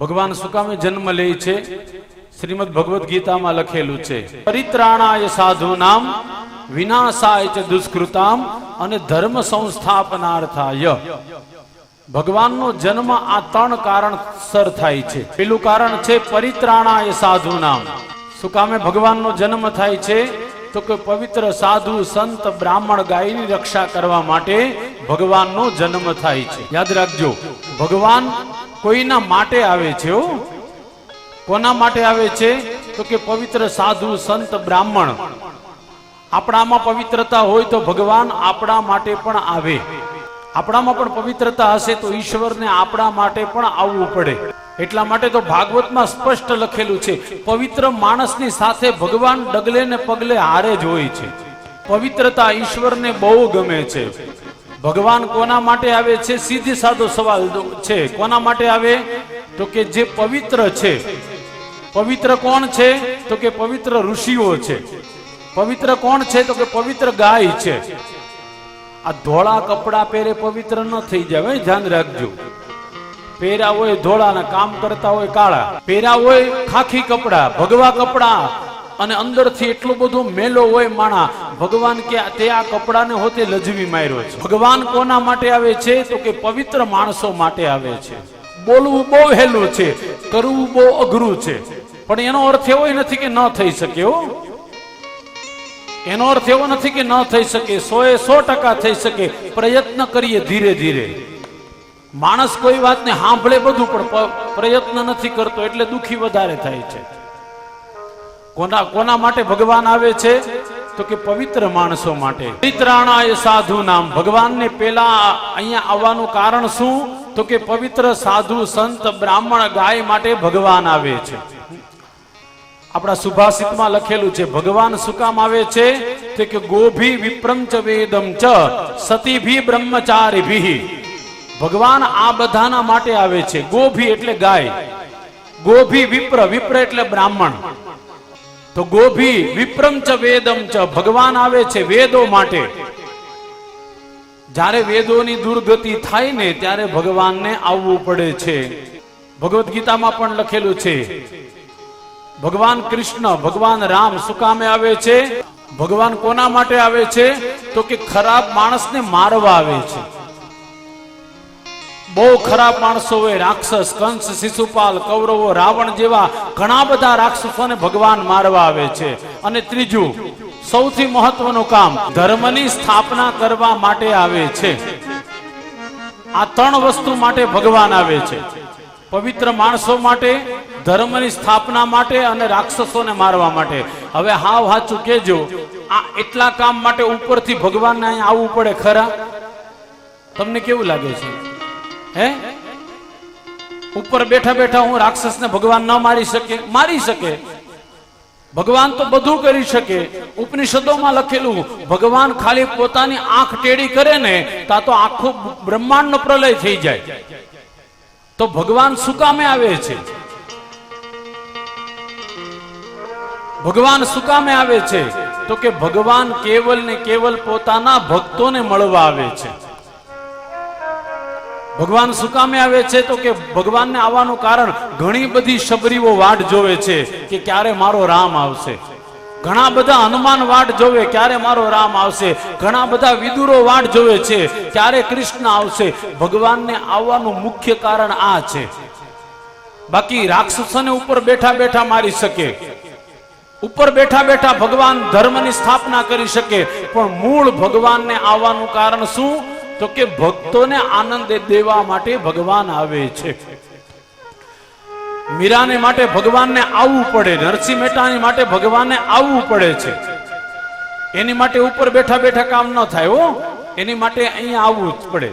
ભગવાન શું કામે જન્મ લે છે. શ્રીમદ ભગવદ્ ગીતામાં લખેલું છે. પરિત્રાણાય સાધુ નામ વિનાશાય છે દુષ્કૃતામ અને ધર્મ સંસ્થાપનાર્થાય. ભગવાનનો જન્મ આ ત્રણ કારણસર થાય છે. પેલું કારણ છે પરિત્રાણાય સાધુ નામ શું કામે ભગવાનનો જન્મ થાય છે તો કે પવિત્ર સાધુ સંત બ્રાહ્મણ ગાયની રક્ષા કરવા માટે ભગવાનનો જન્મ થાય છે. યાદ રાખજો, ભગવાન કોઈના માટે આવે છે કોના માટે આવે છે? તો કે પવિત્ર સાધુ સંત બ્રાહ્મણ. આપણામાં પવિત્રતા હોય તો ભગવાન આપણા માટે પણ આવે. આપણામાં પણ પવિત્રતા હશે તો ઈશ્વરને આપણા માટે પણ આવવું પડે. એટલા માટે તો ભાગવતમાં સ્પષ્ટ લખેલું છે, પવિત્ર માણસની સાથે ભગવાન ડગલે ને પગલે હારે જ હોય છે. પવિત્રતા ઈશ્વરને બહુ ગમે છે. ભગવાન કોના માટે આવે છે? સીધી સાદો સવાલ છે. કોના માટે આવે? તો કે જે પવિત્ર છે. પવિત્ર કોણ છે? તો કે પવિત્ર ઋષિઓ છે. પવિત્ર કોણ છે? તો કે પવિત્ર ગાય છે. આ ધોળા કપડા પહેરે પવિત્ર ન થઈ જાય. ધ્યાન રાખજો. પહેર્યા હોય ધોળા ને કામ કરતા હોય કાળા. પહેર્યા હોય ખાખી કપડા, ભગવા કપડા અને અંદરથી એટલો બધો મેલો હોય માણા, ભગવાન કે તે આ કપડાને હોતે લજવી માર્યો છે. ભગવાન કોના માટે આવે છે? તો કે પવિત્ર માણસો માટે આવે છે. બોલવું બહુ હેલું છે, કરવું બહુ અઘરું છે. પણ એનો અર્થ એવો નથી કે ન થઈ શકે હો. એનો અર્થ એવો નથી કે ન થઈ શકે. સો એ સો ટકા થઈ શકે. પ્રયત્ન કરીએ ધીરે ધીરે. માણસ કોઈ વાતને સાંભળે બધું, પણ પ્રયત્ન નથી કરતો એટલે દુખી વધારે થાય છે. કોના કોના માટે ભગવાન આવે છે? તો કે પવિત્ર માણસો માટે. પવિત્રાણા એ સાધુ નામ. ભગવાનને પેલા અહીંયા આવવાનું કારણ શું? તો કે પવિત્ર સાધુ સંત બ્રાહ્મણ ગાય માટે ભગવાન આવે છે. આપણા સુભાષિતમાં લખેલું છે, ભગવાન શું કામ આવે છે? તે કે, ગોભી વિપ્રમ ચ વેદમ ચ, સતીભી બ્રહ્મચારીભી. ભગવાન આ બધાના માટે આવે છે. ગોભી એટલે ગાય. ગોભી વિપ્ર વિપ્ર એટલે બ્રાહ્મણ. તો ગોભી વિપ્રમ ચ વેદમ ચ. ભગવાન આવે છે વેદો માટે. જ્યારે વેદોની દુર્ગતિ થાય ને ત્યારે ભગવાનને આવવું પડે છે. ભગવદ્ ગીતામાં પણ લખેલું છે, ભગવાન કૃષ્ણ, ભગવાન રામ શું કામે આવે છે? ભગવાન કોના માટે આવે છે? તો કે ખરાબ માણસને મારવા આવે છે. બહુ ખરાબ માણસો હોય, રાક્ષસ, કંસ, શિશુપાલ, કૌરવો, રાવણ જેવા ઘણા બધા રાક્ષસોને ભગવાન મારવા આવે છે. અને ત્રીજું, સૌથી મહત્વનું કામ ધર્મની સ્થાપના કરવા માટે આવે છે. આ ત્રણ વસ્તુ માટે ભગવાન આવે છે. પવિત્ર માણસો માટે, ધર્મની સ્થાપના માટે અને રાક્ષસોને મારવા માટે. હવે હાવ હાચું કેજો આ એટલા કામ માટે ઉપરથી ભગવાનને અહીંયા આવવું પડે ખરા? તમને કેવું લાગે છે? ઉપર બેઠા બેઠા હું રાક્ષસને ભગવાન ન મારી શકે મારી શકે. ભગવાન તો બધું કરી શકે. ઉપનિષદોમાં લખેલું, ભગવાન ખાલી પોતાની આંખ ટેડી કરે ને, તા તો આખું બ્રહ્માંડનો પ્રલય થઈ જાય. તો ભગવાન શું કામે આવે છે? ભગવાન શું કામે આવે છે? તો કે ભગવાન કેવલ ને કેવલ પોતાના ભક્તોને મળવા આવે છે. ભગવાન શું કામે આવે છે તો કે ભગવાનને આવવાનું કારણ ઘણી બધી શબરીઓ વાટ જોવે છે કે ક્યારે મારો રામ આવશે. ઘણા બધા હનુમાન વાટ જોવે ક્યારે મારો રામ આવશે. ઘણા બધા વિદુરો વાટ જોવે છે ક્યારે કૃષ્ણ આવશે. ભગવાનને આવવાનું મુખ્ય કારણ આ છે. બાકી રાક્ષસોને ઉપર બેઠા બેઠા મારી શકે. ઉપર બેઠા બેઠા ભગવાન ધર્મની સ્થાપના કરી શકે. પણ મૂળ ભગવાનને આવવાનું કારણ શું? તો કે ભક્તોને આનંદ દેવા માટે ભગવાન આવે છે. મીરાને માટે ભગવાનને આવવું પડે, નરસિંહ મહેતાની માટે ભગવાનને આવવું પડે છે. એની માટે ઉપર બેઠા બેઠા કામ ન થાય હો. એની માટે અહીંયા આવવું જ પડે.